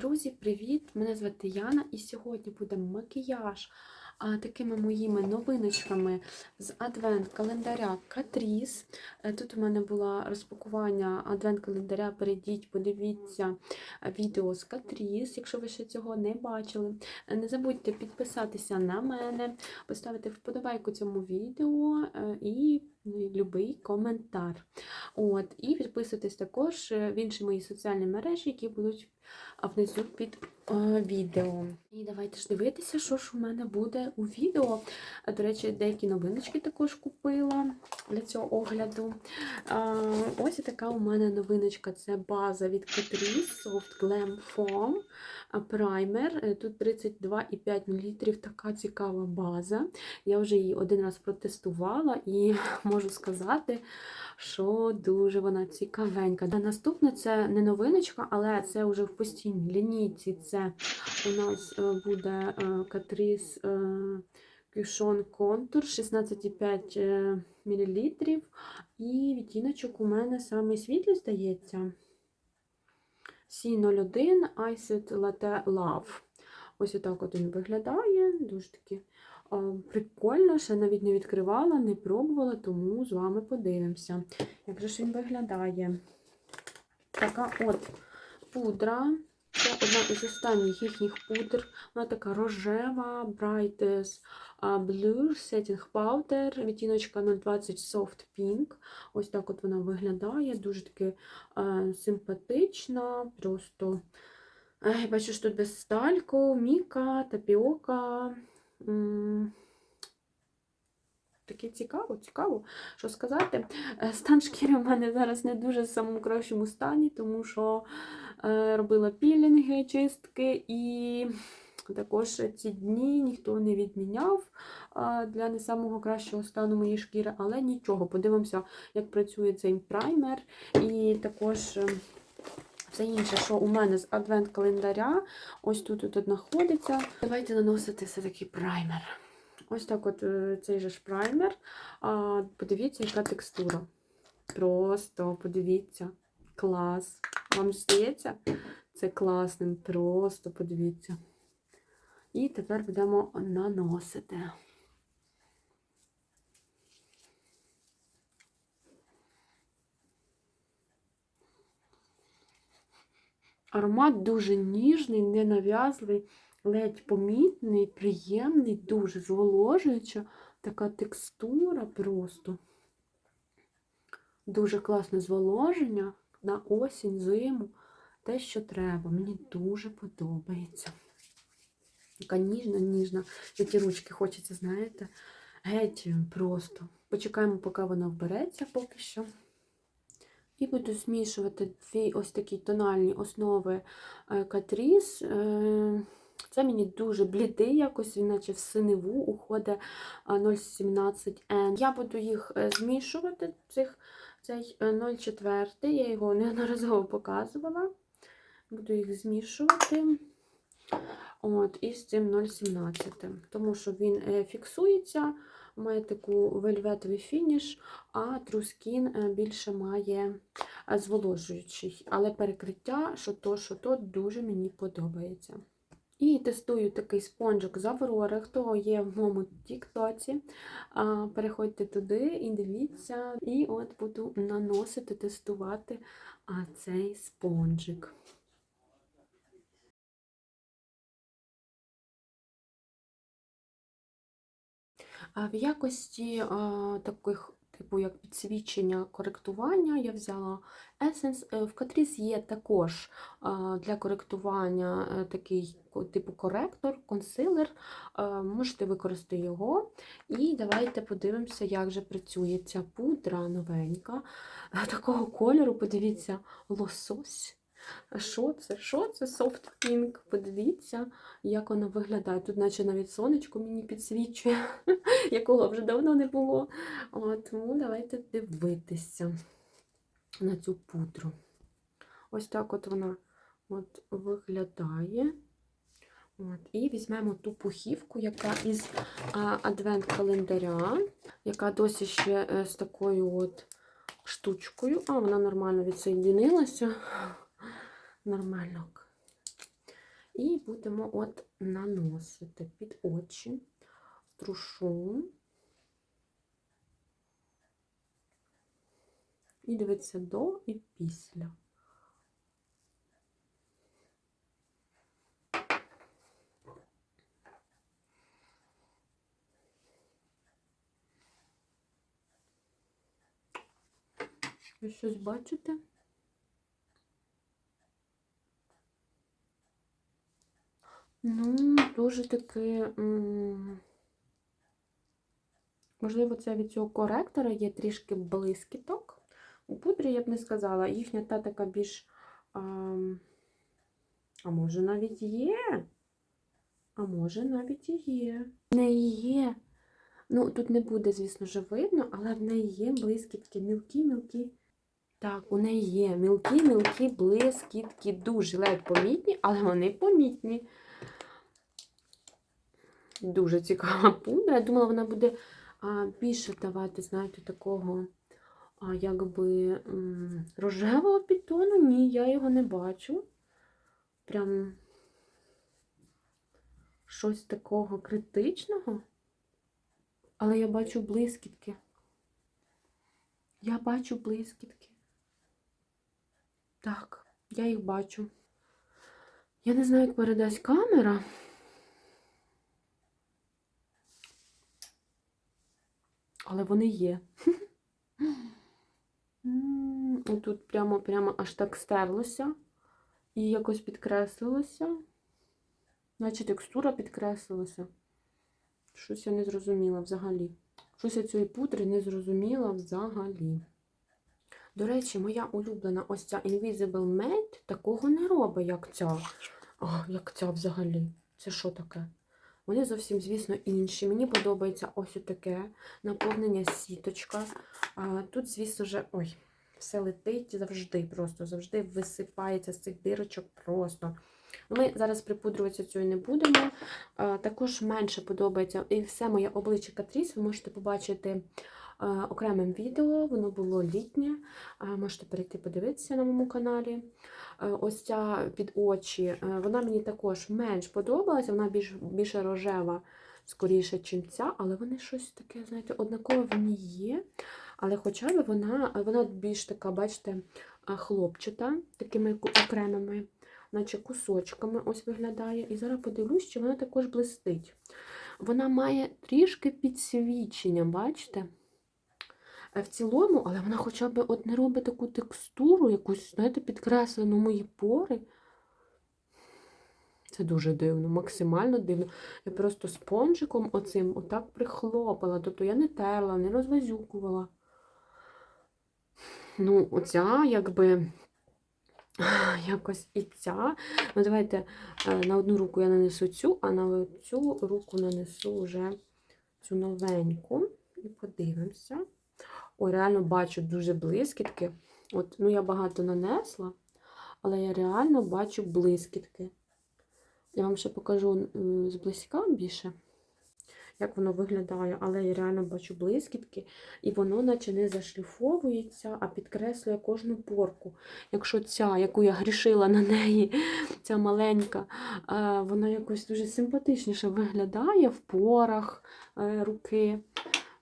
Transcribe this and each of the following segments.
Друзі, привіт! Мене звати Яна, і сьогодні буде макіяж а, такими моїми новиночками з адвент-календаря Катріс. Е, Тут у мене було розпакування адвент-календаря. Перейдіть, подивіться е, відео з Катріс, якщо ви ще цього не бачили. Е, Не забудьте підписатися на мене, поставити вподобайку цьому відео е, і ну, любий коментар. От, І підписуйтесь також в інші мої соціальні мережі, які будуть а внизу під відео. І давайте ж дивитися, що ж у мене буде у відео. До речі, деякі новиночки також купила для цього огляду. Ось така у мене новиночка це база від Catrice Soft Glam Foam праймер. Е, Тут 32,5 мл, така цікава база. Я вже її один раз протестувала і можу сказати, що дуже вона цікавенька. А наступне це не новиночка, але це вже в постійній лінійці. Це у нас е, буде е, Catrice е, Cushion Contour 16,5 мл. І відтіночок у мене саме світлий, здається. C01 Iced Latte Love. Ось отак от він виглядає. Дуже таки прикольно, ще навіть не відкривала, не пробувала, тому з вами подивимося, як же ж він виглядає. Така от пудра. Це одна із останніх їхніх пудр. Вона така рожева, Brightest Blue Setting Powder, відтіночка 020 Soft Pink. Ось так от вона виглядає. Дуже таки е, симпатична. Просто е, бачу, що тут без стальку, міка, тапіока. М, Таке цікаво, цікаво, що сказати. Е, Стан шкіри в мене зараз не дуже в самому кращому стані, тому що е, робила пілінги, чистки, і також ці дні ніхто не відміняв е, для не самого кращого стану моєї шкіри, але нічого. Подивимося, як працює цей праймер. І також. е, все інше, що у мене з адвент-календаря, ось тут тут знаходиться. Давайте наносити все-таки праймер. Ось так от е, цей же ж праймер. Подивіться, яка текстура. Просто подивіться. Клас. Вам здається? Це класним. Просто подивіться. І тепер будемо наносити. Аромат дуже ніжний, ненав'язливий, ледь помітний, приємний, дуже зволожуюча. Така текстура просто. Дуже класне зволоження на осінь, зиму. Те, що треба. Мені дуже подобається. Така ніжна, ніжна. Ті ручки хочеться, знаєте, геть просто. Почекаємо, поки вона вбереться поки що. І буду змішувати дві ось такі тональні основи Catrice. Е, Це мені дуже блідий, якось, він наче в синеву уходить 0,17N. Я буду їх е, змішувати, цих, цей 0,4, я його неодноразово показувала. Буду їх змішувати. От, І з цим 0,17. Тому що він е, фіксується, має таку вельветовий фініш, а Skin більше має е, зволожуючий. Але перекриття, що то, що то, дуже мені подобається. І тестую такий спонжик з Аврори. Хто є в моєму тіктоці, переходьте туди і дивіться. І от буду наносити, тестувати цей спонжик. В якості таких, типу, як підсвічення коректування, я взяла Essence. Е, В Catrice є також для коректування е, такий типу коректор, консилер. Можете використати його. І давайте подивимося, як же працює ця пудра новенька. Е, Такого кольору, подивіться, лосось. Що це? Що це? Soft Pink. Подивіться, як вона виглядає. Тут, наче навіть сонечко мені підсвічує, якого вже давно не було. Тому давайте дивитися на цю пудру. Ось так от вона от виглядає. От, і візьмемо ту пухівку, яка із адвент-календаря, яка досі ще е, з такою от штучкою. А, вона нормально відсоєдинилася. Нормально. І будемо от наносити під очі, струшу. І дивитися до і після. Ви щось бачите? Ну, дуже таки. Можливо, це від цього коректора є трішки блискіток. У пудрі я б не сказала, їхня та така більш. А, а може навіть є? А може навіть і є. В неї є. Ну, тут не буде, звісно ж, видно, але в неї є блискітки, мілкі-мілкі. Так, у неї є мілкі-мілкі блискітки, дуже ледь помітні, але вони помітні. Дуже цікава пудра. Я думала, вона буде більше давати, знаєте, такого а, якби рожевого підтону. Ні, я його не бачу. Прям щось такого критичного. Але я бачу блискітки. Я бачу блискітки. Так, я їх бачу. Я не знаю, як передасть камера. Але вони є. Тут прямо прямо аж так стерлося і якось підкреслилося. Наче текстура підкреслилася. Щось я не зрозуміла взагалі. Щось я цієї пудри не зрозуміла взагалі. До речі, моя улюблена ось ця Invisible Matte такого не робить, як ця. О, як ця взагалі. Це що таке? Вони зовсім, звісно, інші. Мені подобається ось таке наповнення сіточка. Тут, звісно вже, ой, все летить завжди, просто завжди висипається з цих дирочок просто. Ми зараз припудрюватися цього не будемо. Також менше подобається. І все моє обличчя Катріс ви можете побачити окремим відео. Воно було літнє. Можете перейти подивитися на моєму каналі. Ось ця під очі, е, вона мені також менш подобалася, вона більш, більше рожева, скоріше, чим ця, але вони щось таке, знаєте, однакове в ній є. Але хоча б вона, вона більш така, бачите, хлопчата, такими окремими, наче кусочками ось виглядає. І зараз подивлюсь, чи вона також блистить. Вона має трішки підсвічення, бачите? Е, В цілому, але вона хоча б от не робить таку текстуру, якусь, знаєте, підкреслену мої пори. Це дуже дивно, максимально дивно. Я просто спонжиком оцим отак прихлопала. Тобто я не терла, не розвазюкувала. Ну, оця, якби, якось і ця. Ну, давайте е, на одну руку я нанесу цю, а на цю руку нанесу вже цю новеньку. І подивимося. Ой, реально бачу дуже блискітки. От, ну, я багато нанесла, але я реально бачу блискітки. Я вам ще покажу зблизька більше, як воно виглядає, але я реально бачу блискітки, і воно наче не зашліфовується, а підкреслює кожну порку. Якщо ця, яку я грішила на неї, ця маленька, е, вона якось дуже симпатичніше виглядає в порах е, руки,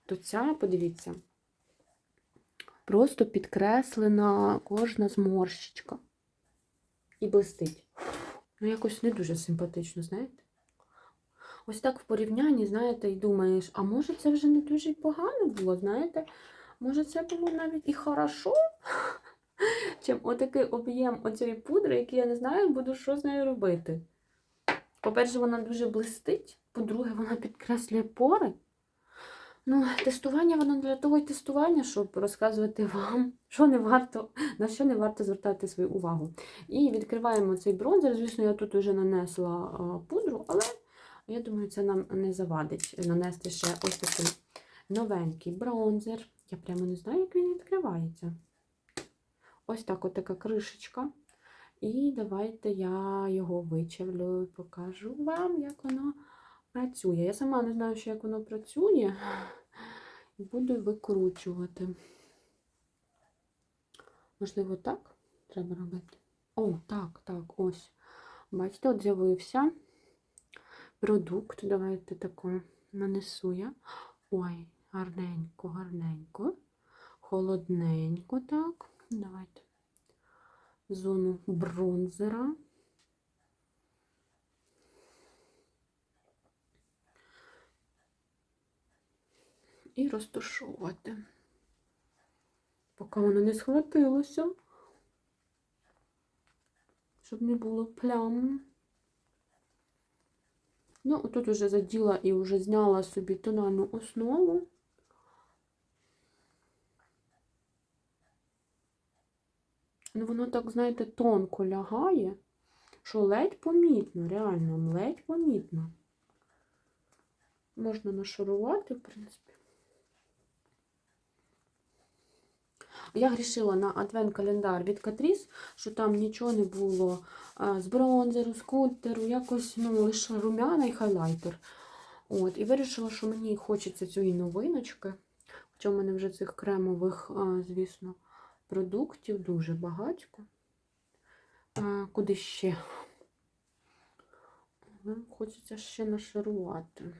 то ця, подивіться, просто підкреслена кожна зморщичка. І блистить. Ну, якось не дуже симпатично, знаєте? Ось так в порівнянні, знаєте, і думаєш, а може це вже не дуже погано було, знаєте? Може це було навіть і хорошо, чим отакий об'єм оцієї пудри, який я не знаю, буду що з нею робити. По-перше, вона дуже блистить, по-друге, вона підкреслює пори. Ну, тестування воно для того й тестування, щоб розказувати вам, що не варто, на що не варто звертати свою увагу. І відкриваємо цей бронзер. Звісно, я тут вже нанесла пудру, але я думаю, це нам не завадить нанести ще ось такий новенький бронзер. Я прямо не знаю, як він відкривається. Ось так от така кришечка. І давайте я його вичавлю і покажу вам, як воно працює. Я сама не знаю, ще як воно працює. І буду викручувати. Можливо, так треба робити? О, так, так, ось. Бачите, от з'явився продукт. Давайте таку нанесу я. Ой, гарненько, гарненько. Холодненько, так. Давайте. Зону бронзера. І розташовувати. Поки воно не схватилося, щоб не було плям. Ну, тут вже заділа і вже зняла собі тональну основу. Ну, воно так, знаєте, тонко лягає, що ледь помітно, реально, ледь помітно. Можна нашарувати, в принципі. Я грішила на адвент-календар від Катріс, що там нічого не було з бронзеру, скульптеру, якось ну, лише румяна і хайлайтер. От, І вирішила, що мені хочеться цієї новиночки. Хоча в мене вже цих кремових, звісно, продуктів дуже багатько. Куди ще? Хочеться ще нашарувати.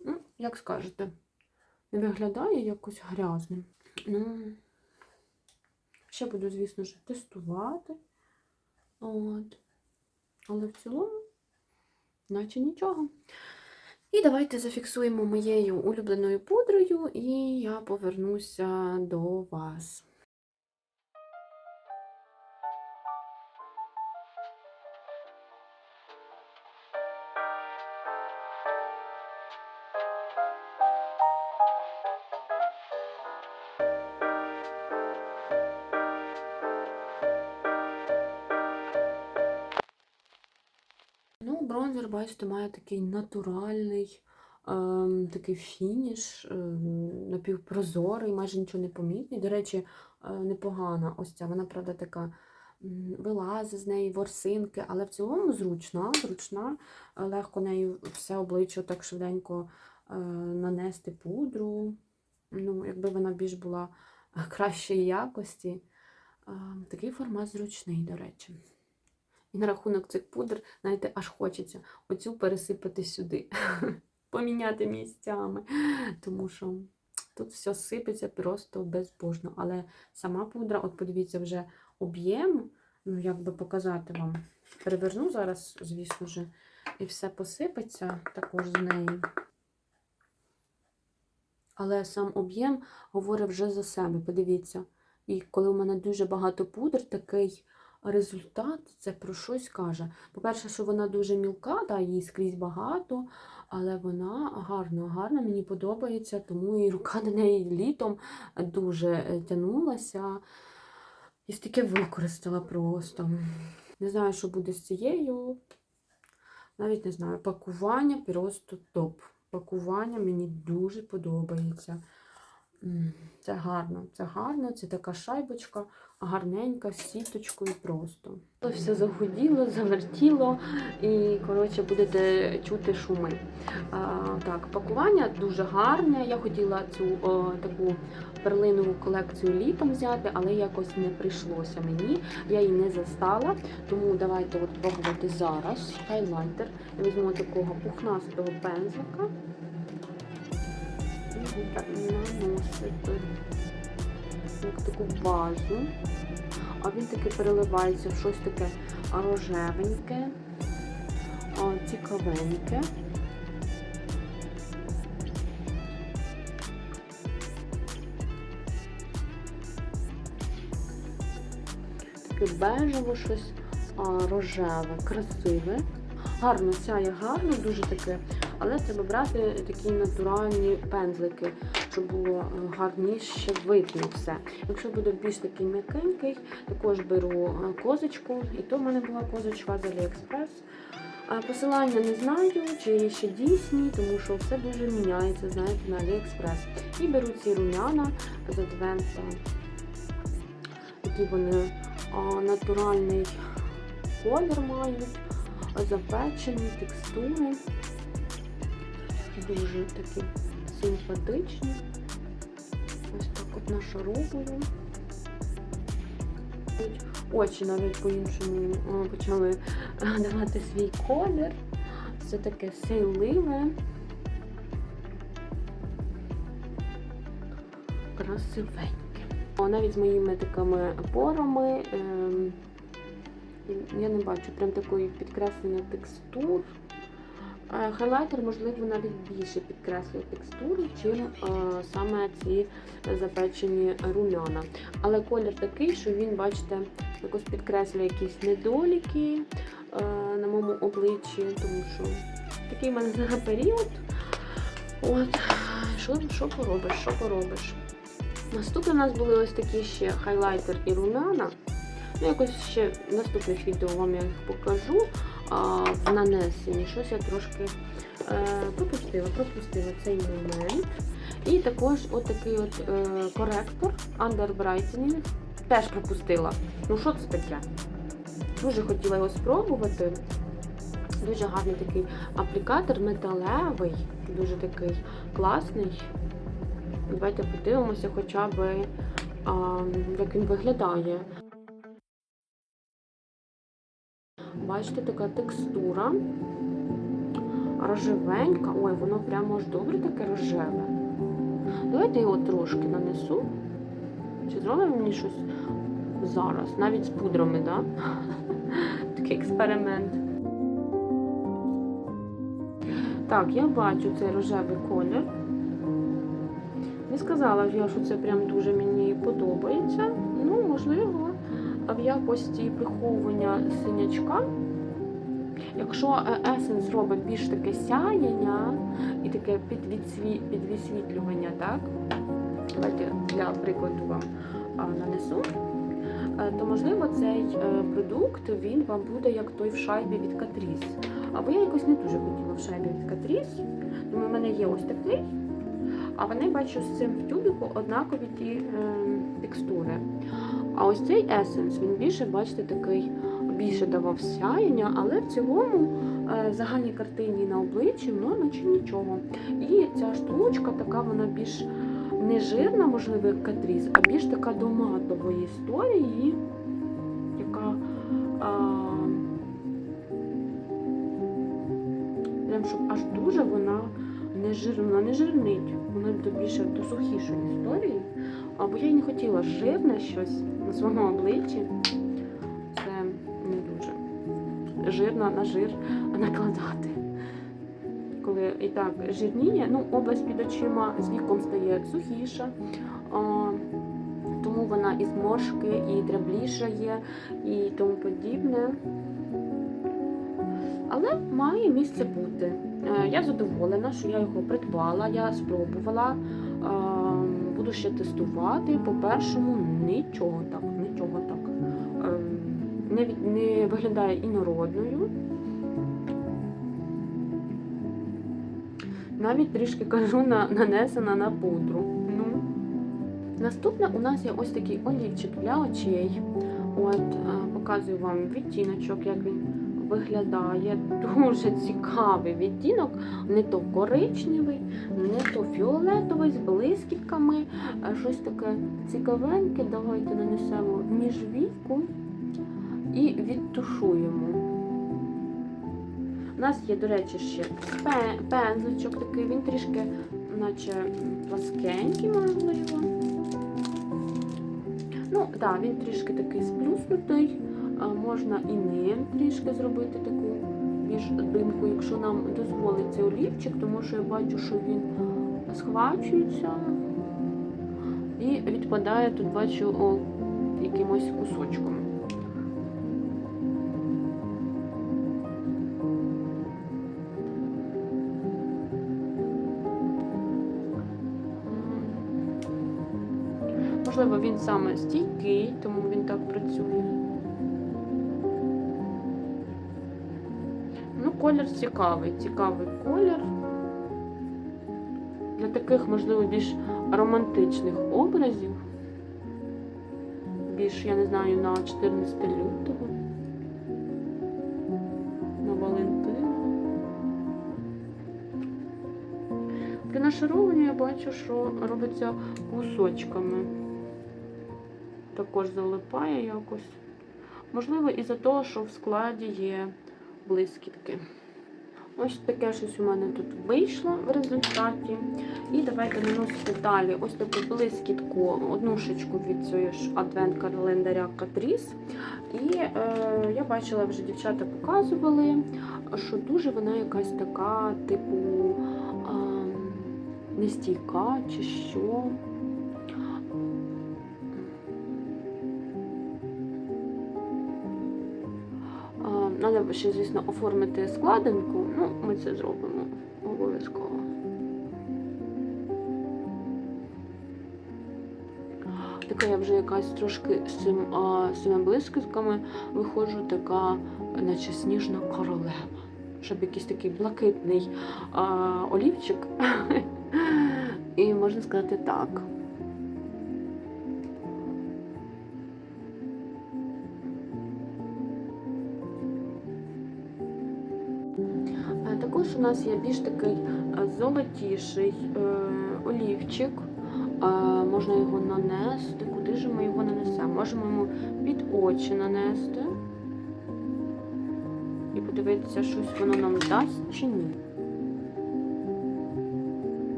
Ну, як скажете виглядає якось грязним. Ну, ще буду, звісно ж, тестувати. От. Але в цілому, наче нічого. І давайте зафіксуємо моєю улюбленою пудрою, і я повернуся до вас. Бронзер, бачите, має такий натуральний ем, такий фініш, ем, напівпрозорий, майже нічого не помітний. До речі, е, непогана ось ця. Вона, правда, така м, вилазить з неї ворсинки, але в цілому зручна, зручна, е, легко нею все обличчя так швиденько е, нанести пудру. Ну, якби вона більш була кращої якості. Е, такий формат зручний, до речі. І на рахунок цих пудр, знаєте, аж хочеться оцю пересипати сюди, поміняти місцями. Тому що тут все сипеться просто безбожно. Але сама пудра, от подивіться, вже об'єм, ну, як би показати вам. Переверну зараз, звісно ж, і все посипеться також з неї. Але сам об'єм говорить вже за себе, подивіться. І коли у мене дуже багато пудр, такий результат це про щось каже. По-перше, що вона дуже мілка, да, її скрізь багато, але вона гарна, гарна, мені подобається, тому і рука на неї літом дуже тянулася. І стільки використала просто. Не знаю, що буде з цією. Навіть не знаю, пакування просто топ. Пакування мені дуже подобається. Це гарно, це гарно, це така шайбочка, гарненька, з сіточкою просто. Все загуділо, завертіло і, коротше, будете чути шуми. А, так, пакування дуже гарне. Я хотіла цю о, таку перлинову колекцію літом взяти, але якось не прийшлося мені. Я її не застала, тому давайте от пробувати зараз. Хайлайтер. Я візьму такого пухнастого пензлика наносити як таку базу, а він таки переливається в щось таке рожевеньке, цікавеньке. Таке бежево щось рожеве, красиве. Гарно сяє гарно, дуже таке але треба брати такі натуральні пензлики, щоб було е, гарніше видно все. Якщо буде більш такий м'якенький, також беру е, козочку, і то в мене була козочка з Aliexpress. Посилання не знаю, чи ще дійсні, тому що все дуже міняється, знаєте, на Aliexpress. І беру ці румяна з Advent, які вони натуральний колір мають, запечені текстури дуже такі симпатичні. Ось так от нашаровую. Очі навіть по-іншому почали давати свій колір. Все таке силиве. Красивеньке. Навіть з моїми такими порами. ем, я не бачу прям такої підкреслення текстур. Е, Хайлайтер, можливо, навіть більше підкреслює текстуру, чим е, саме ці запечені румяна. Але колір такий, що він, бачите, якось підкреслює якісь недоліки е, на моєму обличчі, тому що такий в мене період. От, що, що поробиш, що поробиш. Наступне у нас були ось такі ще хайлайтер і румяна. Ну, якось ще в наступних відео вам я їх покажу в нанесенні. Щось я трошки е, пропустила, пропустила цей момент. І також от такий от е, коректор Under Brightening. Теж пропустила. Ну що це таке? Дуже хотіла його спробувати. Дуже гарний такий аплікатор, металевий, дуже такий класний. Давайте подивимося хоча б, а, як він виглядає. Бачите, така текстура. Рожевенька. Ой, воно прямо аж добре таке рожеве. Давайте його трошки нанесу. Чи зробимо мені щось зараз? Навіть з пудрами, так? Такий експеримент. Так, я бачу цей рожевий колір. Не сказала я, що це прям дуже мені подобається. Ну, можливо, в якості приховування синячка. Якщо есенс робить більш таке сяяння і таке підвісвітлювання, так? Давайте для прикладу вам нанесу, Е, то можливо цей е, продукт він вам буде як той в шайбі від Catrice. Або я якось не дуже хотіла в шайбі від Catrice, тому в мене є ось такий. А вони бачу з цим в тюбіку однакові ті е, текстури. А ось цей есенс, він більше, бачите, такий більше давав сяєння, але в цілому е, загальній картині на обличчі, ну наче нічого. І ця штучка така, вона більш не жирна, можливо, як катріс, а більш така до матової історії, яка а, прям щоб аж дуже вона не жирна, вона не жирнить, вона більше до сухішої історії. Або я й не хотіла жирне щось на своєму обличчі. Це не дуже жирно на жир накладати. Коли і так жирніє, ну, область під очима з віком стає сухіша, тому вона і зморшки, і драблішає, і тому подібне. Але має місце бути. Е, Я задоволена, що я його придбала, я спробувала. Буду ще тестувати. По-першому, нічого так, нічого так. Е, Не, не виглядає інородною. Навіть трішки кажу, на, нанесена на пудру. Ну. Наступне у нас є ось такий олівчик для очей. От, е, показую вам відтіночок, як він виглядає. Дуже цікавий відтінок. Не то коричневий, не то фіолетовий з блискітками. Е, Щось таке цікавеньке. Давайте нанесемо між віку і відтушуємо. У нас є, до речі, ще пе- пензличок такий, він трішки, наче пласкенький, можливо. Ну, так, да, він трішки такий сплюснутий. Можна і ним трішки зробити таку більш димку, якщо нам дозволить цей олівчик, тому що я бачу, що він схвачується і відпадає тут, бачу, о, якимось кусочком. Можливо, він саме стійкий, тому він так працює. Колір цікавий, цікавий колір. Для таких, можливо, більш романтичних образів. Більш, я не знаю, на 14 лютого. На Валентина. При нашаруванні я бачу, що робиться кусочками. також залипає якось. Можливо, із-за того, що в складі є блискітки. Ось таке щось у мене тут вийшло в результаті. І давайте наносити далі ось таку блискітку, однушечку від цієї ж адвент-календаря Catrice. І е, я бачила, вже дівчата показували, що дуже вона якась така, типу, е, нестійка чи що. Треба ще, звісно, оформити складинку. Ну, ми це зробимо обов'язково. Така я вже якась трошки з, цим, з цими блискітками виходжу, така, наче сніжна королева. Щоб якийсь такий блакитний а, олівчик. І можна сказати так. Нас є більш такий е, золотіший е, олівчик. Е, Можна його нанести. Куди ж ми його нанесемо? Можемо йому під очі нанести. І подивитися, щось воно нам дасть чи ні.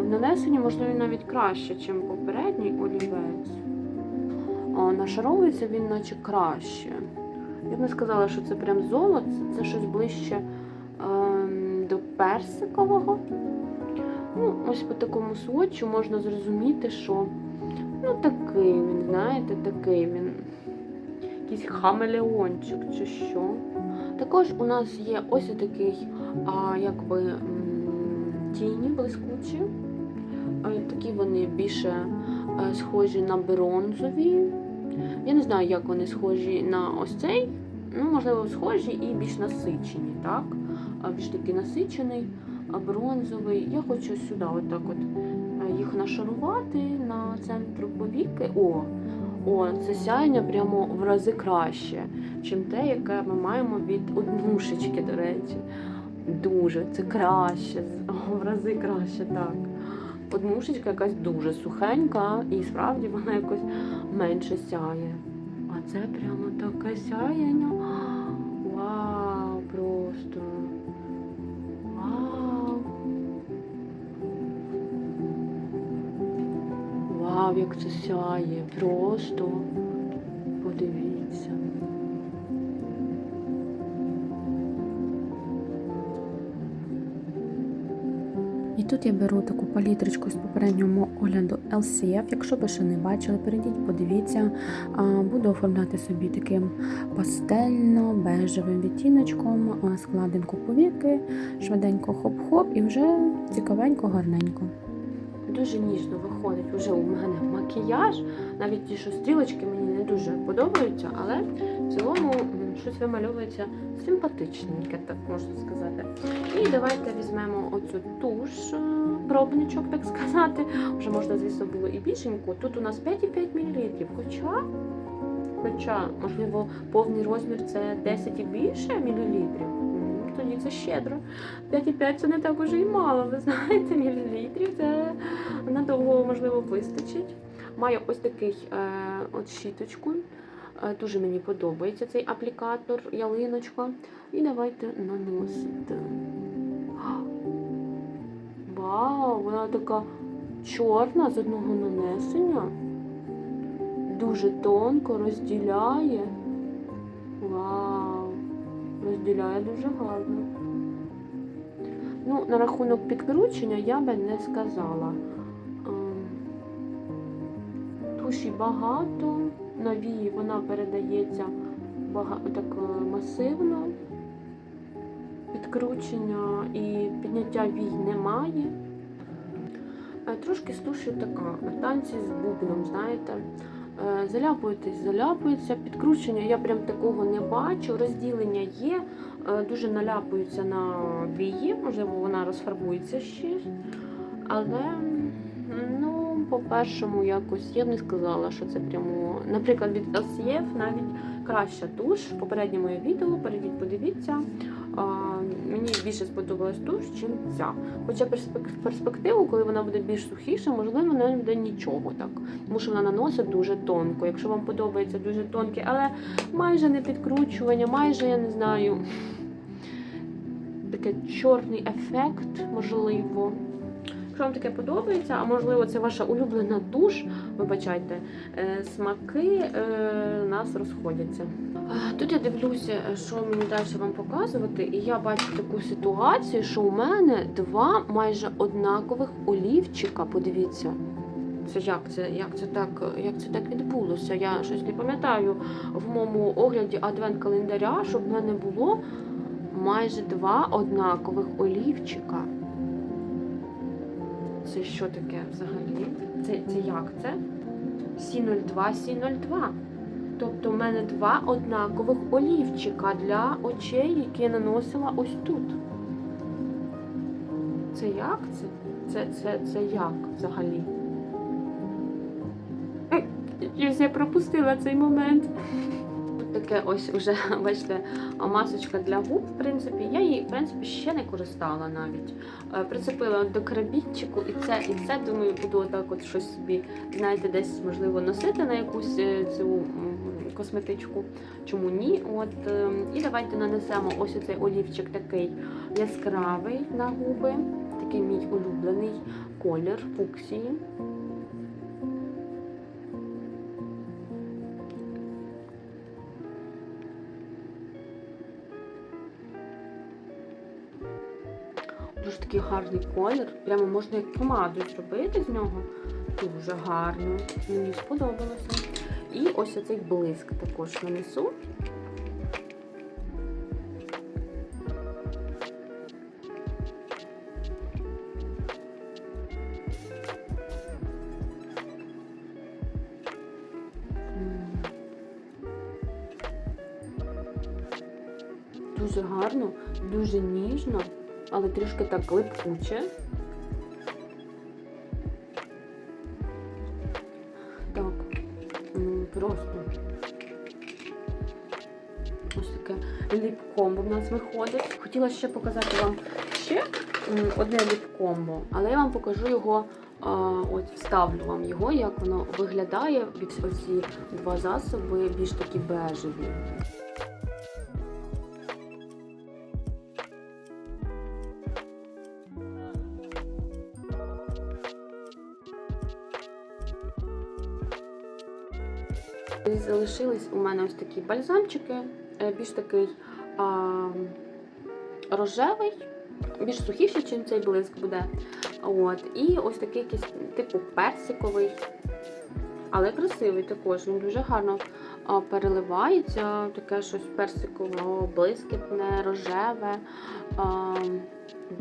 В нанесенні, можливо, навіть краще, ніж попередній олівець. Нашаровується він наче краще. Я б не сказала, що це прям золото, це щось ближче ем, до персикового. Ну, ось по такому сводчу можна зрозуміти, що ну такий він, знаєте, такий він. Якийсь хамелеончик чи що. Також у нас є ось такий, а, якби тіні блискучі. Е, Такі вони більше е, схожі на бронзові. Я не знаю, як вони схожі на ось цей. Ну, можливо, схожі і більш насичені, так? Більш такий насичений, бронзовий. Я хочу сюди отак от е, їх нашарувати на центр повіки. О, о, це сяєння прямо в рази краще, чим те, яке ми маємо від однушечки, до речі. Дуже, це краще, в рази краще, так. Однушечка якась дуже сухенька, і справді вона якось менше сяє. А це прямо таке сяєння. Вау, просто. Вау. Вау, як це сяє. Просто подивіться. Тут я беру таку палітрочку з попереднього огляду LCF. Якщо ви ще не бачили, перейдіть, подивіться. Буду оформляти собі таким пастельно-бежевим відтіночком, складинку повіки, швиденько хоп-хоп і вже цікавенько, гарненько. Дуже ніжно виходить вже у мене макіяж. Навіть ті, що стрілочки мені не дуже подобаються, але в цілому щось вимальовується симпатичненьке, так можна сказати. І давайте візьмемо оцю туш, е, пробничок, так сказати. Вже можна, звісно, було і більшеньку. Тут у нас 5,5 мл. Хоча, хоча, можливо, повний розмір це 10 і більше мілілітрів. Тоді це щедро. 5,5 це не так уже і мало, ви знаєте, мілілітрів. Це надовго, можливо, вистачить. Маю ось такий е, от щіточку. Е, дуже мені подобається цей аплікатор, ялиночка. І давайте наносити. Вау, вона така чорна з одного нанесення. Дуже тонко розділяє. Вау! Розділяє дуже гарно. Ну, на рахунок підкручення я би не сказала. Ем, Туші багато, на вії вона передається так е, масивно. Підкручення і підняття вій немає. Е, Трошки з туші така, танці з бубном, знаєте. Е, Заляпуєтесь, заляпується. Підкручення я прям такого не бачу. Розділення є, е, дуже наляпується на вії, можливо, вона розфарбується ще. Але, ну, по-першому, якось я б не сказала, що це прямо. Наприклад, від LCF навіть краща туш. Попереднє моє відео, перейдіть, подивіться. Мені більше сподобалась туш, чим ця. Хоча перспек- перспективу, коли вона буде більш сухіша, можливо, не буде нічого так. Тому що вона наносить дуже тонко. Якщо вам подобається дуже тонке, але майже не підкручування, майже я не знаю. Таке чорний ефект, можливо. Якщо вам таке подобається, а можливо, це ваша улюблена туш, вибачайте, е, смаки е, нас розходяться. Тут я дивлюся, що мені далі вам показувати, і я бачу таку ситуацію, що у мене два майже однакових олівчика. Подивіться. Це як це, як це так, як це так відбулося? Я щось не пам'ятаю в моєму огляді адвент-календаря, щоб в мене було майже два однакових олівчика. Це що таке взагалі? Це, це як це? Сі02, Сі02. Тобто в мене два однакових олівчика для очей, які я наносила ось тут. Це як це? Це, це, це як взагалі? Щось я пропустила цей момент. Таке ось уже, бачите, масочка для губ, в принципі, я її, в принципі, ще не користала навіть. Е, Прицепила до карабінчику, і це, і це, думаю, буду отак от щось собі, знаєте, десь можливо носити на якусь е, цю косметичку. Чому ні? От, е, і давайте нанесемо ось оцей олівчик такий яскравий на губи, такий мій улюблений колір фуксії. Дуже такий гарний колір. Прямо можна як помаду зробити з нього. Дуже гарно. Мені сподобалося. І ось оцей блиск також нанесу. Дуже гарно, дуже ніжно, але трішки так липкуче. Хотіла ще показати вам ще одне ліп-комбо, але я вам покажу його. От вставлю вам його, як воно виглядає. Оці два засоби більш такі бежеві. Залишились у мене ось такі бальзамчики, е, більш такий а, рожевий, більш сухіший, чим цей блиск буде. От. І ось такий якийсь типу персиковий, але красивий також. Він дуже гарно переливається. Таке щось персиково, блискітне, рожеве,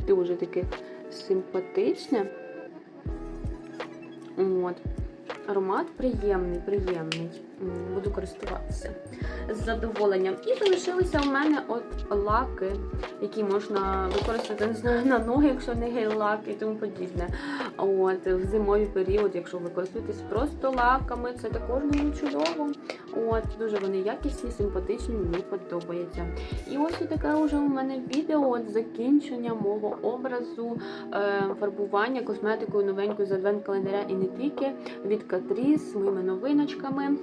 дуже таке симпатичне. От. Аромат приємний, приємний. Буду користуватися з задоволенням. І залишилися у мене от лаки, які можна використати не знаю, на ноги, якщо не гель-лак і тому подібне. От в зимовий період, якщо ви користуєтесь просто лаками, це також дуже чудово. От дуже вони якісні, симпатичні, мені подобається. І ось таке вже у мене відео от закінчення мого образу е, фарбування косметикою новенькою з адвент-календаря і не тільки від Катріс з моїми новиночками.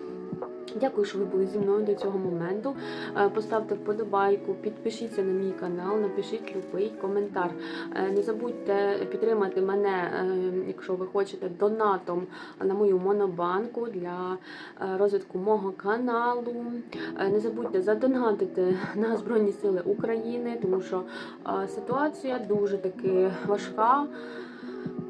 Дякую, що ви були зі мною до цього моменту. Е, Поставте вподобайку, підпишіться на мій канал, напишіть любий коментар. Е, Не забудьте підтримати мене, е, якщо ви хочете, донатом на мою монобанку для розвитку мого каналу. Не забудьте задонатити на Збройні Сили України, тому що ситуація дуже таки важка.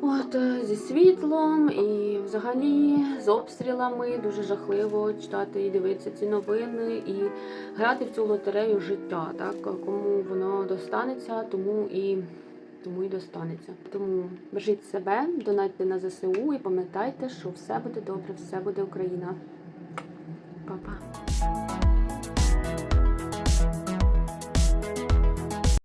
От е, зі світлом і взагалі з обстрілами дуже жахливо читати і дивитися ці новини і грати в цю лотерею життя. Так кому воно достанеться, тому і тому і достанеться. Тому бережіть себе, донатьте на ЗСУ і пам'ятайте, що все буде добре, все буде Україна. Па-па.